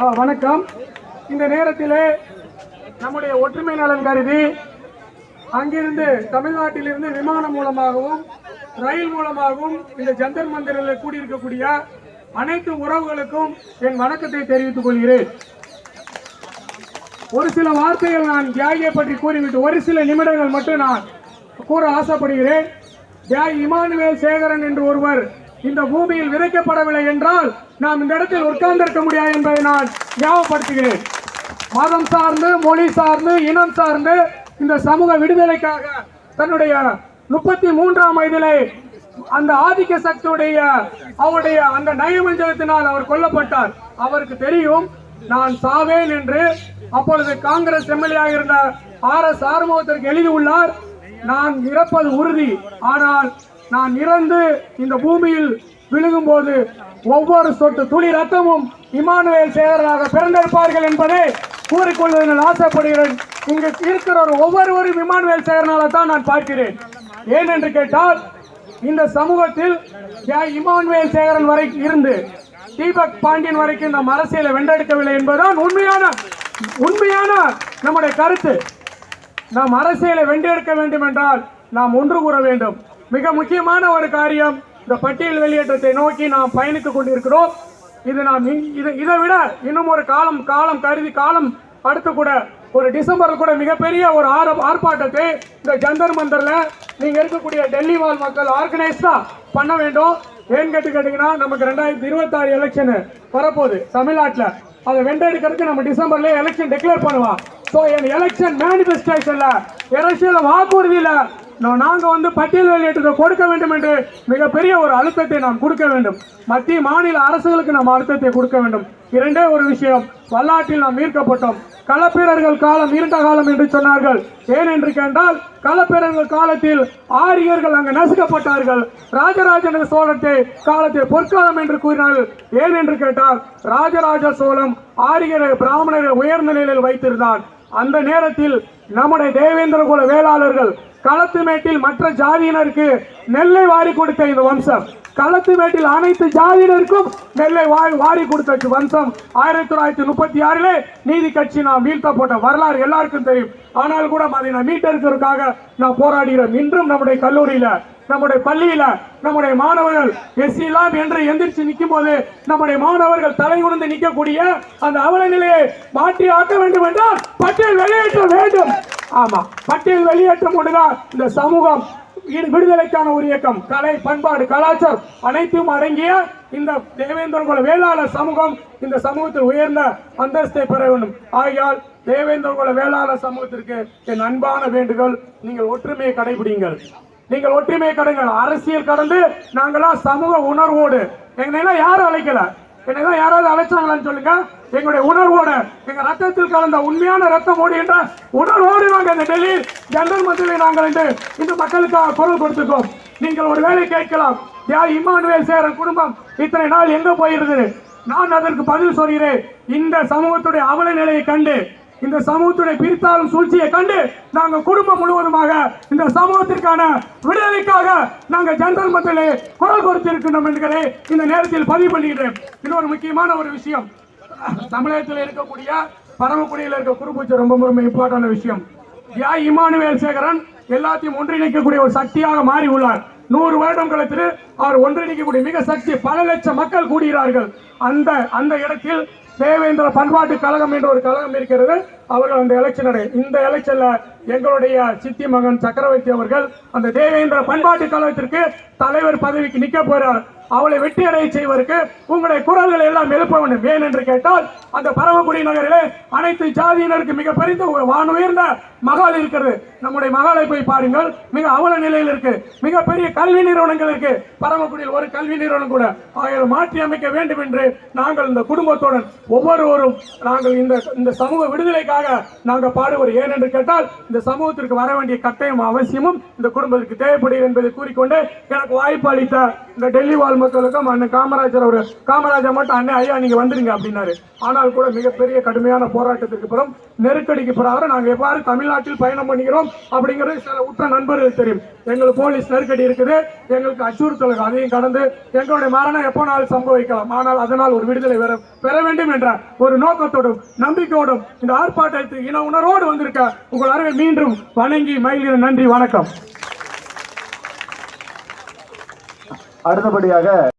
ஆ, வணக்கம். இந்த நேரத்தில் நம்முடைய ஒற்றுமை நலன் கருதி அங்கிருந்து தமிழ்நாட்டிலிருந்து விமானம் மூலமாகவும் ரயில் மூலமாகவும் இந்த ஜந்தர் மந்திரில் கூடியிருக்கக்கூடிய அனைத்து உறவுகளுக்கும் என் வணக்கத்தை தெரிவித்துக் கொள்கிறேன். ஒரு சில வார்த்தைகள் நான் தியாகியை பற்றி கூறிவிட்டு ஒரு சில நிமிடங்கள் மட்டும் நான் கூற ஆசைப்படுகிறேன். தியாகி இமானுவேல் சேகரன் என்று ஒருவர் இந்த பூமியில் விதைக்கப்படவில்லை என்றால் நாம் இந்த இடத்தில் உட்கார்ந்திருக்க முடியாது என்பதை நான் ஞாபகப்படுத்துகிறேன். மதம் சார்ந்து மொழி சார்ந்து இனம் சார்ந்து இந்த சமூக விடுதலைக்காக தன்னுடைய முப்பத்தி மூன்றாம் வயதிலே அந்த ஆதிக்க சக்தியுடைய அவருடைய அந்த நயமஞ்சகத்தினால் அவர் கொல்லப்பட்டார். அவருக்கு தெரியும் நான் சாவேன் என்று அப்பொழுது காங்கிரஸ் எம்எல்ஏ இருந்த ஆர் எஸ் ஆறுமுகத்திற்கு எழுதியுள்ளார் நான் இறப்பது உறுதி. ஆனால் நான் இறந்து இந்த பூமியில் விழுகும்போது ஒவ்வொரு சொட்டு துளி ரத்தமும் இமானுவேல் சேகராக பிறந்திருப்பார்கள் என்பதை கூறிக்கொள்வதை நான் ஆசைப்படுகிறேன். இங்கு இருக்கிற ஒவ்வொருவரும் இமானுவேல் சேகரனால தான் நான் பார்க்கிறேன். ஏன் என்று கேட்டால் இந்த சமூகத்தில் இமானுவேல் சேகரன் வரை இருந்து தீபக் பாண்டியன் வரைக்கும் நாம் அரசியலை வென்றெடுக்கவில்லை என்பதுதான் உண்மையான உண்மையான நம்முடைய கருத்து. நாம் அரசியலை வென்றெடுக்க வேண்டும் என்றால் நாம் ஒன்று கூற வேண்டும். மிக முக்கியமான ஒரு காரியம் இந்த பட்டியல் வெளியேற்றத்தை நோக்கி நாம் பயணித்துக் கொண்டிருக்கிறோம். இது நாம் இது இதை விட இன்னும் ஒரு காலம் காலம் கருதி காலம் அடுத்து கூட ஒரு டிசம்பர் கூட மிகப்பெரிய ஒரு ஆர ஆர்ப்பாட்டத்தை இந்த ஜந்தர் மந்தரில் நீங்கள் இருக்கக்கூடிய டெல்லி வாழ் மக்கள் ஆர்கனைஸ்டாக பண்ண வேண்டும். ஏன் கேட்டு கேட்டிங்கன்னா நமக்கு ரெண்டாயிரத்தி இருபத்தாறு எலெக்ஷனு வரப்போகுது தமிழ்நாட்டில். அதை வென்றெடுக்கிறதுக்கு நம்ம டிசம்பர்லேயே எலெக்ஷன் டிக்ளேர் பண்ணுவோம். ஸோ என் எலெக்ஷன் மேனிஃபெஸ்டேஷனில் எலெக்ஷனில் வாக்குறுதியில் நான் வந்து பட்டியல் வெளியேற்றத்தை கொடுக்க வேண்டும் என்று மிகப்பெரிய ஒரு அழுத்தத்தை நாம் கொடுக்க வேண்டும். மத்திய மாநில அரசுகளுக்கு நாம் அழுத்தத்தை கொடுக்க வேண்டும். இரண்டே ஒரு விஷயம் வரலாற்றில் நாம் ஈர்க்கப்பட்டோம். களப்பிரர்கள் காலம் இருண்ட காலம் என்று சொன்னார்கள். ஏன் என்று கேட்டால் களப்பிரர்கள் காலத்தில் ஆரியர்கள் அங்கு நசுக்கப்பட்டார்கள். ராஜராஜன சோழத்தை காலத்தில் பொற்காலம் என்று கூறினார்கள். ஏன் என்று கேட்டால் ராஜராஜ சோழம் ஆரியரை பிராமணரை உயர்ந்த நிலையில் வைத்திருந்தான். அந்த நேரத்தில் நம்முடைய தேவேந்திர குல வேளாளர்கள் களத்துமேட்டில் மற்ற ஜாதியினருக்கு நெல்லை வாரி கொடுத்த இந்த வம்சம். களத்து மேட்டில் அனைத்து ஜாதியினருக்கும் நெல்லை வாரி வாரி கொடுத்த வம்சம். ஆயிரத்தி தொள்ளாயிரத்தி முப்பத்தி ஆறிலே நீதி கட்சி நான் வீழ்த்த போட்ட வரலாறு எல்லாருக்கும் தெரியும். ஆனால் கூட அதை நான் மீட்டெடுக்கிறதுக்காக நான் போராடுகிறோம் இன்றும் நம்முடைய கல்லூரியில நம்முடைய பள்ளியில நம்முடைய மாணவர்கள் எஸ்இலாம் என்று எந்திரிச்சு நிற்கும் போது நம்முடைய மாணவர்கள் தலை உணர்ந்து நிற்கக்கூடிய அந்த அவல நிலையை மாற்றி ஆக்க வேண்டும் என்றால் பட்டியல் வெளியேற்ற வேண்டும். ஆமா பட்டியல் வெளியேற்றம் ஒன்றுதான் இந்த சமூகம் விடுதலைக்கான ஒரு இயக்கம். கலை பண்பாடு கலாச்சாரம் அனைத்தும் அடங்கிய இந்த தேவேந்திர குல வேளாளர் சமூகம் இந்த சமூகத்தில் உயர்ந்த அந்தஸ்தை பெற வேண்டும். ஆகையால் தேவேந்திர குல வேளாளர் சமூகத்திற்கு என் அன்பான வேண்டுகோள் நீங்கள் ஒற்றுமையை கடைபிடிங்கள். நீங்கள் ஒற்றுமை கடைங்கள். அரசியல் கடந்து நாங்களாம் சமூக உணர்வோடு. எங்களை யாரும் அழைக்கல. என்னதான் யாராவது அழைச்சாங்களான்னு சொல்லுங்க. எங்களுடைய உணர்வோட எங்க ரத்தத்தில் கலந்த உண்மையான ரத்தம் ஓடுகின்ற உணர்வோடு நாங்கள் இந்த டெல்லி ஜெனரல் மந்திரியை நாங்கள் என்று இந்த மக்களுக்காக குரல் கொடுத்துக்கோம் நீங்கள் ஒரு வேலை கேட்கலாம். யார் இம்மானுவேல் சேரன் குடும்பம் இத்தனை நாள் எங்க போயிருந்தது? நான் அதற்கு பதில் சொல்கிறேன். இந்த சமூகத்துடைய அவல நிலையை கண்டு இந்த சமூகத்துடைய பிரித்தாளும் சூழ்ச்சியை கண்டு நாங்கள் குடும்பம் முழுவதுமாக இந்த சமூகத்திற்கான விடுதலைக்காக நாங்கள் ஜெனரல் மத்தியிலே குரல் கொடுத்திருக்கின்றோம் என்கிறதை இந்த நேரத்தில் பதிவு பண்ணுகிறேன் இன்னொரு முக்கியமான ஒரு விஷயம். தமிழகத்தில் இருக்கக்கூடிய பரமக்குடியில் இருக்க குருபூச்சி ரொம்ப ரொம்ப இம்பார்ட்டன்ட் விஷயம். யா இமானுவேல் சேகரன் எல்லாத்தையும் ஒன்றிணைக்கக்கூடிய ஒரு சக்தியாக மாறி உள்ளார். நூறு வருடம் கழித்து அவர் ஒன்றிணைக்கக்கூடிய மிக சக்தி பல லட்சம் மக்கள் கூடுகிறார்கள். அந்த அந்த இடத்தில் தேவேந்திர பண்பாட்டு கழகம் என்ற ஒரு கழகம் இருக்கிறது. அவர்கள் அந்த எலெக்ஷன் அடை இந்த எலெக்ஷன்ல எங்களுடைய சித்தி மகன் சக்கரவர்த்தி அவர்கள் அந்த தேவேந்திர பண்பாட்டு கழகத்திற்கு தலைவர் பதவிக்கு நிக்க போறார். அவளை வெற்றி அடைய செய்வதற்கு உங்களுடைய குரல்களை எல்லாம் எழுப்ப வேண்டும். ஏன் என்று கேட்டால் அந்த பரமக்குடி நகரிலே அனைத்து ஜாதியினருக்கு மிக பெரிய ஒரு வானுயர்ந்த மகால் இருக்கிறது. நம்முடைய மகளை போய் பாருங்கள். மிக அவல நிலையில் இருக்கு. மிகப்பெரிய கல்வி நிறுவனங்கள் இருக்கு. பரமக்குடியில் ஒரு கல்வி நிறுவனம் கூட ஆகியோர் மாற்றி அமைக்க வேண்டும் என்று நாங்கள் இந்த குடும்பத்துடன் ஒவ்வொருவரும் நாங்கள் இந்த இந்த சமூக விடுதலைக்காக நாங்கள் பாடுவோம் ஏனென்று கேட்டால் இந்த சமூகத்திற்கு வர வேண்டிய கட்டாயம் அவசியமும் இந்த குடும்பத்திற்கு தேவைப்படுகிறது என்பதை கூறிக்கொண்டு எனக்கு வாய்ப்பு அளித்த இந்த டெல்லி வாழ் மக்களுக்கும் அண்ணன் காமராஜர் அவர் காமராஜர் மட்டும் அண்ணன் ஐயா நீங்க வந்துருங்க அப்படின்னாரு. ஆனால் கூட மிகப்பெரிய கடுமையான போராட்டத்திற்கு பிறகு நெருக்கடிக்கு பிறகு நாங்கள் எவ்வாறு தமிழ்நாட்டில் பயணம் பண்ணுகிறோம் இருக்கிறோம் அப்படிங்கிறது சில உற்ற நண்பர்கள் தெரியும். எங்களுக்கு போலீஸ் நெருக்கடி இருக்குது. எங்களுக்கு அச்சுறுத்தல் அதையும் கடந்து எங்களுடைய மரணம் எப்போ நாள் சம்பவிக்கலாம். ஆனால் அதனால் ஒரு விடுதலை பெற பெற வேண்டும் என்ற ஒரு நோக்கத்தோடும் நம்பிக்கையோடும் இந்த ஆர்ப்பாட்டத்தை இன உணர்வோடு வந்திருக்க உங்கள் அருகே மீண்டும் வணங்கி மகிழ்கிறேன். நன்றி வணக்கம். அடுத்தபடியாக